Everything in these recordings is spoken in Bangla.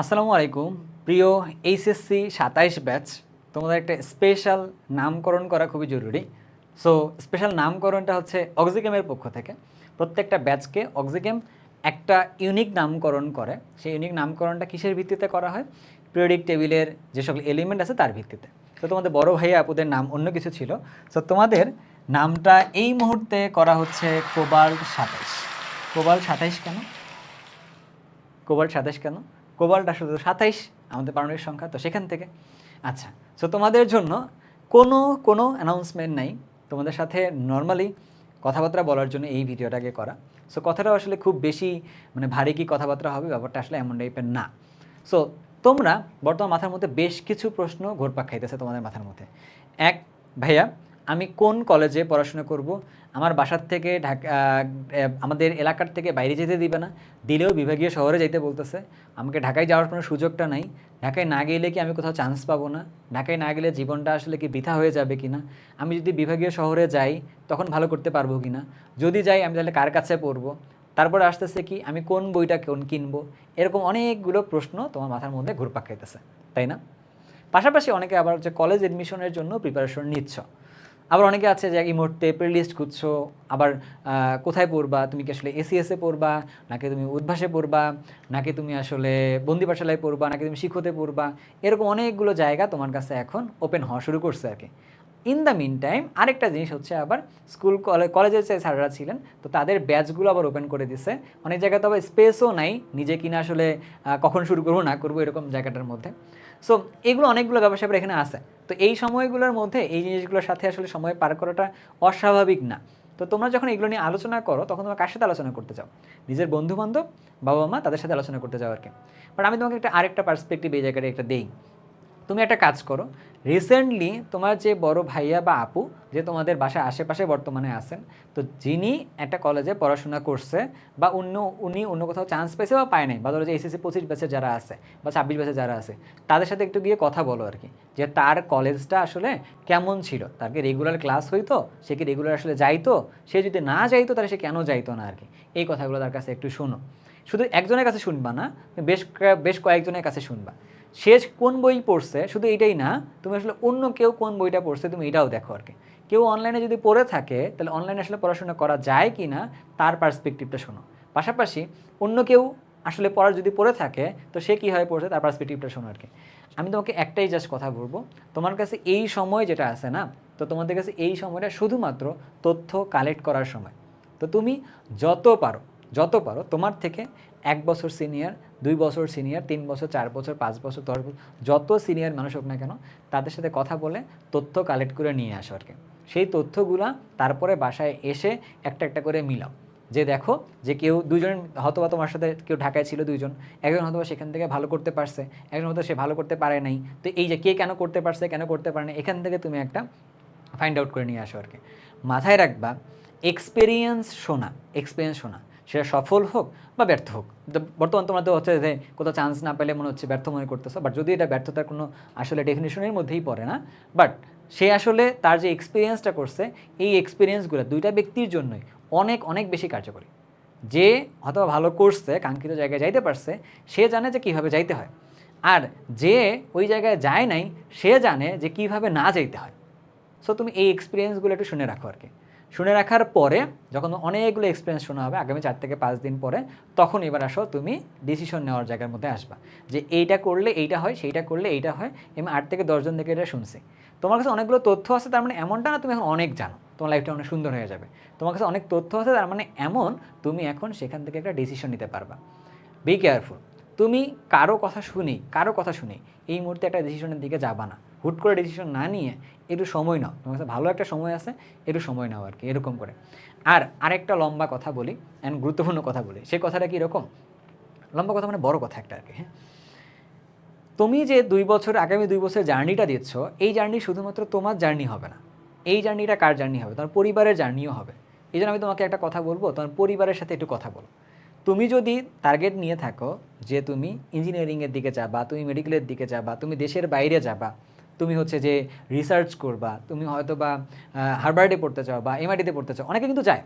আসসালামু আলাইকুম। প্রিয় এইচএসসি সাতাইশ ব্যাচ, তোমাদের একটা স্পেশাল নামকরণ করা খুবই জরুরি। সো স্পেশাল নামকরণটা হচ্ছে অক্সিগেমের পক্ষ থেকে। প্রত্যেকটা ব্যাচকে অক্সিগেম একটা ইউনিক নামকরণ করে। সেই ইউনিক নামকরণটা কিসের ভিত্তিতে করা হয়? পিরিয়ডিক টেবিলের যে সকল এলিমেন্ট আছে তার ভিত্তিতে। তো তোমাদের বড় ভাইয়া আপুদের নাম অন্য কিছু ছিল। সো তোমাদের নামটা এই মুহূর্তে করা হচ্ছে কোবাল্ট সাতাইশ। কোবাল্ট সাতাইশ কেন? কোবাল্ট সাতাইশ কেন? কোবাল্ট আসলে সাতাইশ, আমাদের পারমাণবিক সংখ্যা, তো সেখান থেকে। আচ্ছা সো তোমাদের জন্য কোনো কোনো অ্যানাউন্সমেন্ট নাই। তোমাদের সাথে নর্মালি কথাবার্তা বলার জন্য এই ভিডিওটাকে করা। সো কথাটা আসলে খুব বেশি মানে ভারী কি কথাবার্তা হবে, ব্যাপারটা আসলে এমন টাইপের না। সো তোমরা বর্তমান মাথার মধ্যে বেশ কিছু প্রশ্ন ঘোরপাক খাইতেছে তোমাদের মাথার মধ্যে। এক, ভাইয়া আমি কোন কলেজে পড়াশোনা করব? আমার বাসার থেকে ঢাকা আমাদের এলাকার থেকে বাইরে যেতে দিবে না। দিলেও বিভাগীয় শহরে যাইতে বলতেছে। আমাকে ঢাকায় যাওয়ার কোনো সুযোগটা নাই। ঢাকায় না গেলে কি আমি কোথাও চান্স পাবো না? ঢাকায় না গেলে জীবনটা আসলে কি বৃথা হয়ে যাবে কি না আমি যদি বিভাগীয় শহরে যাই, তখন ভালো করতে পারব কি না যদি যাই, আমি তাহলে কার কাছে পড়ব? তারপরে আসতেছে কি, আমি কোন বইটা কোন কিনবো? এরকম অনেকগুলো প্রশ্ন তোমার মাথার মধ্যে ঘুরপাক খাইতেছে। তাই না? পাশাপাশি অনেকে আবার হচ্ছে কলেজ এডমিশনের জন্য প্রিপারেশন নিচ্ছ। আবার অনেকে আছে যে এই মুহূর্তে প্লেলিস্ট খুঁজছো, আবার কোথায় পড়বা? তুমি কি আসলে এসিএসে পড়বা? নাকি তুমি উদ্ভাসে পড়বা? নাকি তুমি আসলে বন্দি পাঠশালায় পড়বা? নাকি তুমি শিক্ষতে পড়বা? এরকম অনেকগুলো জায়গা তোমার কাছে এখন ওপেন হওয়া শুরু করছে আর কি। ইন দ্য মিন টাইম আরেকটা জিনিস হচ্ছে আবার স্কুল কলেজের যে স্যাররা ছিলেন, তো তাদের ব্যাচগুলো আবার ওপেন করে দিছে। অনেক জায়গায় তো আবার স্পেসও নাই, নিজে কিনা আসলে কখন শুরু করব, না করব, এরকম জায়গাটার মধ্যে। সো এগুলো অনেকগুলো ব্যবসা আবার এখানে আছে। তো এই সময়গুলোর মধ্যে এই জিনিসগুলোর সাথে আসলে সময় পার করাটা অস্বাভাবিক না। তো তোমরা যখন এগুলো নিয়ে আলোচনা করো, তখন তোমরা কার সাথে আলোচনা করতে চাও? নিজের বন্ধু বান্ধব বাবা মা তাদের সাথে আলোচনা করতে চাও আর কি। বাট আমি তোমাকে একটা আরেকটা পার্সপেক্টিভ এই জায়গাটা একটা দেই। তুমি একটা কাজ করো। রিসেন্টলি তোমার যে বড় ভাইয়া বা আপু, যে তোমাদের বাসার আশেপাশে বর্তমানে আছেন, তো যিনি একটা কলেজে পড়াশোনা করছে বা অন্য, উনি অন্য কোথাও চান্স পেয়েছে বা পায় নাই, বা ধরো যে এসএসসি পঁচিশ ব্যাচে যারা আছে বা ছাব্বিশ ব্যাচে যারা আছে, তাদের সাথে একটু গিয়ে কথা বলো আর কি, যে তার কলেজটা আসলে কেমন ছিল? তার কি রেগুলার ক্লাস হইতো? সে কি রেগুলার আসলে যাইতো? সে যদি না যাইতো তাহলে সে কেন যাইতো না আর কি? এই কথাগুলো তার কাছে একটু শোনো। শুধু একজনের কাছে শুনবা না বেশ বেশ কয়েকজনের কাছে শুনবা। সে কোন বই পড়ছে, শুধু এটাই না, তুমি আসলে অন্য কেউ কোন বইটা পড়ছে তুমি এটাও দেখো আর কি। কেউ অনলাইনে যদি পড়ে থাকে, তাহলে অনলাইনে আসলে পড়াশোনা করা যায় কি না তার পার্সপেক্টিভটা শোনো। পাশাপাশি অন্য কেউ আসলে পড়ার যদি পড়ে থাকে, তো সে কীভাবে পড়ছে তার পার্সপেক্টিভটা শোনো আর কি। আমি তোমাকে একটাই জাস্ট কথা বলব, তোমার কাছে এই সময় যেটা আছে না, তো তোমাদের কাছে এই সময়টা শুধুমাত্র তথ্য কালেক্ট করার সময়। তো তুমি যত পারো যত পারো, তোমার থেকে এক বছর সিনিয়র দুই বছর সিনিয়র তিন বছর, চার বছর, পাঁচ বছর, দশ বছর, যত সিনিয়র মানুষ হোক না কেন, তাদের সাথে কথা বলে তথ্য কালেক্ট করে নিয়ে আসো আর কি। সেই তথ্যগুলা তারপরে বাসায় এসে একটা একটা করে মিলাও। যে দেখো যে কেউ দুজন হয়তো বা তোমার সাথে কেউ ঢাকায় ছিল দুজন একজন হয়তোবা সেখান থেকে ভালো করতে পারছে, একজন হয়তো সে ভালো করতে পারে নাই। তো এই যে কে কেন করতে পারছে, কেন করতে পারে না এখান থেকে তুমি একটা ফাইন্ড আউট করে নিয়ে আসো আর কি। মাথায় রাখবা এক্সপেরিয়েন্স শোনা এক্সপিরিয়েন্স শোনা। সেটা সফল হোক বা ব্যর্থ হোক। বর্তমান তোমরা তো হচ্ছে যে কোথাও চান্স না পেলে মনে হচ্ছে ব্যর্থ মনে করতেছো। বাট যদি এটা ব্যর্থতার কোনো আসলে ডেফিনেশনের মধ্যেই পড়ে না বাট সে আসলে তার যে এক্সপিরিয়েন্সটা করছে, এই এক্সপিরিয়েন্সগুলো দুইটা ব্যক্তির জন্যই অনেক অনেক বেশি কার্যকরী। যে হয়তো ভালো করছে, কাঙ্ক্ষিত জায়গায় যাইতে পারছে, সে জানে যে কীভাবে যাইতে হয়। আর যে ওই জায়গায় যায় নাই, সে জানে যে কীভাবে না যাইতে হয়। সো তুমি এই এক্সপিরিয়েন্সগুলো একটু শুনে রাখো আর কি শুনে রাখার পরে যখন অনেকগুলো এক্সপিরিয়েন্স শোনা হবে আগামী চার থেকে পাঁচ দিন পরে, তখন এবার আসো তুমি ডিসিশন নেওয়ার জায়গার মধ্যে আসবা। যে এইটা করলে এইটা হয়, সেইটা করলে এইটা হয়, আমি আট থেকে দশজন থেকে এটা শুনছি। তোমার কাছে অনেকগুলো তথ্য আছে, তার মানে এমনটা না তুমি এখন অনেক জানো, তোমার লাইফটা অনেক সুন্দর হয়ে যাবে। তোমার কাছে অনেক তথ্য আছে, তার মানে এমন তুমি এখন সেখান থেকে একটা ডিসিশন নিতে পারবা। বি কেয়ারফুল তুমি কারও কথা শুনি, কারও কথা শুনি, এই মুহূর্তে একটা ডিসিশনের দিকে যাবা না। হুট করে ডিসিশন না নিয়ে একটু সময় নাও। তোমার কাছে ভালো একটা সময় আছে, একটু সময় নাও আর কি এরকম করে। আর আরেকটা লম্বা কথা বলি অ্যান্ড গুরুত্বপূর্ণ কথা বলি সেই কথাটা কি এরকম? লম্বা কথা মানে বড় কথা একটা আর কি হ্যাঁ? তুমি যে দুই বছর, আগামী দুই বছর জার্নিটা দিচ্ছ, এই জার্নি শুধুমাত্র তোমার জার্নি হবে না। এই জার্নিটা কার জার্নি হবে? তোমার পরিবারের জার্নিও হবে। এই জন্য আমি তোমাকে একটা কথা বলব, তোমার পরিবারের সাথে একটু কথা বলো। তুমি যদি টার্গেট নিয়ে থাকো যে তুমি ইঞ্জিনিয়ারিংয়ের দিকে যাবা, তুমি মেডিকেলের দিকে যাবা, তুমি দেশের বাইরে যাবা, তুমি হচ্ছে যে রিসার্চ করবা, তুমি হয়তো বা হারবার্ডে পড়তে চাও বা এমআইটিতে পড়তে চাও অনেকে কিন্তু যায়।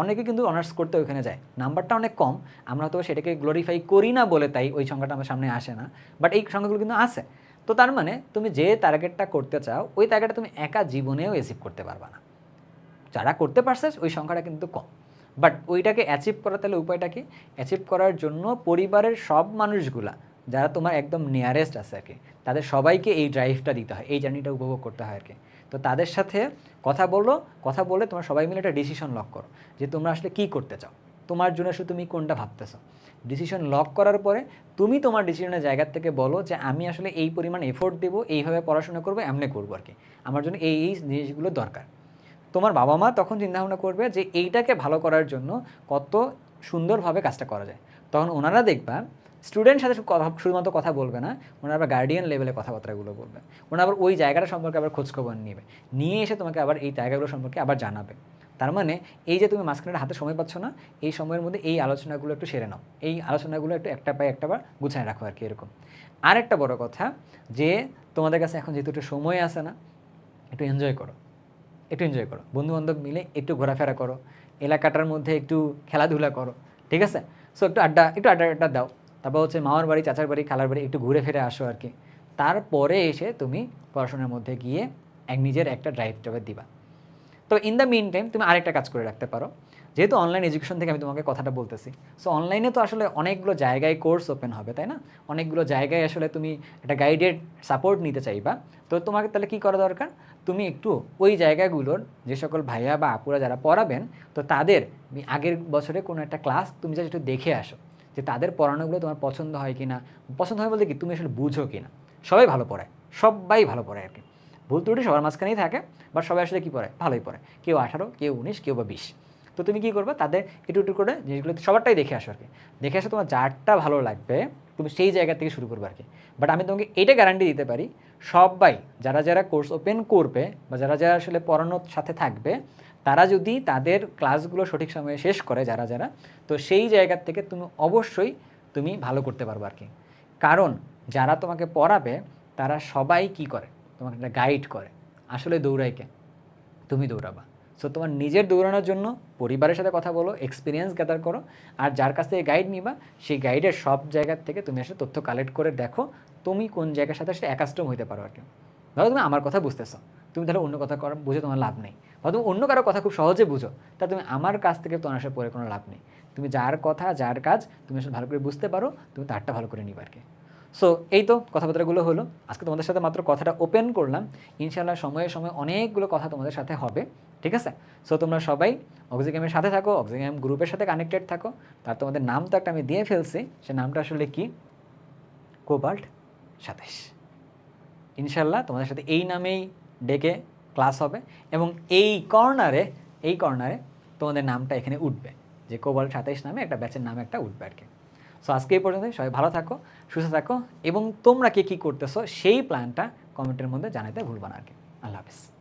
অনেকে কিন্তু অনার্স করতে ওইখানে যায়। নাম্বারটা অনেক কম, আমরা তো সেটাকে গ্লোরিফাই করি না বলে তাই ওই সংখ্যাটা আমার সামনে আসে না বাট এই সংখ্যাগুলো কিন্তু আছে। তো তার মানে তুমি যে টার্গেটটা করতে চাও, ওই টার্গেটটা তুমি একা জীবনেও অ্যাচিভ করতে পারবা না। যারা করতে পারছে, ওই সংখ্যাটা কিন্তু কম। বাট ওইটাকে অ্যাচিভ করার তাহলে উপায়টা কি? অ্যাচিভ করার জন্য পরিবারের সব মানুষগুলা, যারা তোমার একদম নিয়ারেস্ট আছে আর কি, তাদের সবাইকে এই ড্রাইভটা দিতে হয়, এই জার্নিটা উপভোগ করতে হয় আর কি। তো তাদের সাথে কথা বলো, কথা বলে তোমরা সবাই মিলে একটা ডিসিশন লক করো, যে তোমরা আসলে কী করতে চাও। তোমার জন্য আসলে তুমি কোনটা ভাবতেছো। ডিসিশন লক করার পরে তুমি তোমার ডিসিশনের জায়গা থেকে বলো যে আমি আসলে এই পরিমাণ এফোর্ট দেবো, এইভাবে পড়াশোনা করব, এমনি করব আর কি। আমার জন্য এই এই জিনিসগুলো দরকার। তোমার বাবা মা তখন চিন্তাভাবনা করবে যে এইটাকে ভালো করার জন্য কত সুন্দরভাবে কাজটা করা যায়। তখন ওনারা দেখবা স্টুডেন্ট সাথে কথা- শুধুমাত্র কথা বলবে না, ওনারা আবার গার্ডিয়ান লেভেলে কথাবার্তাগুলো বলবে। ওনারা আবার ওই জায়গাটা সম্পর্কে আবার খোঁজখবর নেবে। নিয়ে এসে তোমাকে আবার এই জায়গাগুলো সম্পর্কে আবার জানাবে। তার মানে এই যে তুমি মাঝখানে হাতে সময় পাচ্ছ না, এই সময়ের মধ্যে এই আলোচনাগুলো একটু সেরে নাও। এই আলোচনাগুলো একটু একটা পায়ে একটা বার গুছায় রাখো আর কি এরকম। আরেকটা বড় কথা যে তোমাদের কাছে এখন যেহেতু একটু সময় আসে না, একটু এনজয় করো। একটু এনজয় করো। বন্ধু বান্ধব মিলে একটু ঘোরাফেরা করো। এলাকাটার মধ্যে একটু খেলাধুলা করো, ঠিক আছে? সো একটু আড্ডা একটু আড্ডা আড্ডা দাও। তারপর হচ্ছে মামার বাড়ি, চাচার বাড়ি, খালার বাড়ি একটু ঘুরে ফিরে আসো আর কি। তারপরে এসে তুমি পড়াশোনার মধ্যে গিয়ে এক নিজের একটা ড্রাইভ ট্রাইভ দিবা। তো ইন দ্য মিন টাইম তুমি আরেকটা কাজ করে রাখতে পারো। যেহেতু অনলাইন এডুকেশন থেকে আমি তোমাকে কথাটা বলতেছি সো অনলাইনে তো আসলে অনেকগুলো জায়গায় কোর্স ওপেন হবে, তাই না? অনেকগুলো জায়গায় আসলে তুমি একটা গাইডেড সাপোর্ট নিতে চাইবা। তো তোমাকে তাহলে কী করা দরকার? তুমি একটু ওই জায়গাগুলোর যে সকল ভাইয়া বা আপুরা যারা পড়াবেন, তো তাদের আগের বছরে কোনো একটা ক্লাস তুমি জাস্ট একটু দেখে আসো যে তাদের পড়ানোগুলো তোমার পছন্দ হয় কি না পছন্দ হয় বলতে কি, তুমি আসলে বুঝো কি না সবাই ভালো পড়ায়, সবাই ভালো পড়ায় আর কি। ভুল ত্রুটি সবার মাঝখানেই থাকে বাট সবাই আসলে কী পড়ে ভালোই পড়ে কেউ আঠারো, কেউ উনিশ, কেউ বা বিশ। তো তুমি কী করবে? তাদের একটু একটু করে জিনিসগুলো সবারটাই দেখে আসো আর কি। দেখে আসো তোমার যারটা ভালো লাগবে তুমি সেই জায়গা থেকে শুরু করবে আর কি বাট আমি তোমাকে এটা গ্যারান্টি দিতে পারি, সবাই, যারা যারা কোর্স ওপেন করবে বা যারা যারা আসলে পড়ানোর সাথে থাকবে, তারা যদি তাদের ক্লাসগুলো সঠিক সময়ে শেষ করে, যারা যারা, তো সেই জায়গা থেকে তুমি অবশ্যই তুমি ভালো করতে পারবে আর কি কারণ যারা তোমাকে পড়াবে, তারা সবাই কি করে? তোমাকে একটা গাইড করে। আসলে দৌড়াইকে তুমি দৌড়াবা। সো তোমার নিজের দৌড়ানোর জন্য পরিবারের সাথে কথা বলো এক্সপিরিয়েন্স গ্যাদার করো, আর যার কাছ থেকে গাইড নিবা, সেই গাইডের সব জায়গার থেকে তুমি আসলে তথ্য কালেক্ট করে দেখো, তুমি কোন জায়গার সাথে আসলে একাস্টম হইতে পারো আর কি। ধরো তুমি আমার কথা বুঝতেছো, তুমি তাহলে অন্য কথা করা বুঝে তোমার লাভ নেই। বা তুমি অন্য কারও কথা খুব সহজে বুঝো, তা তুমি আমার কাছ থেকে তোমার আসলে পরে কোনো লাভ নেই। তুমি যার কথা, যার কাজ, তুমি আসলে ভালো করে বুঝতে পারো, তুমি তারটা ভালো করে নিবা আর কি। সো এই তো কথাবার্তাগুলো হলো। আজকে তোমাদের সাথে মাত্র কথাটা ওপেন করলাম। ইনশাল্লাহ সময়ে সময়ে অনেকগুলো কথা তোমাদের সাথে হবে। ঠিক আছে? সো তোমরা সবাই অক্সিগেমের সাথে থাকো অক্সিগ্যাম গ্রুপের সাথে কানেক্টেড থাকো। তার তোমাদের নাম তো একটা আমি দিয়ে ফেলছি। সে নামটা আসলে কি? কোবাল্ট সাতাইশ ইনশাল্লাহ তোমাদের সাথে এই নামেই ডেকে ক্লাস হবে এবং এই কর্নারে এই কর্নারে তোমাদের নামটা এখানে উঠবে। যে কোবাল্ট সাতাইশ নামে একটা ব্যাচের নামে একটা উঠবে আর কি। সো আজকে এই পর্যন্ত সবাই ভালো থাকো, সুস্থ থাকো এবং তোমরা কে কী করতেছো, সেই প্ল্যানটা কমেন্টের মধ্যে জানাতে ভুলবা না আর কি। আল্লাহ হাফিজ।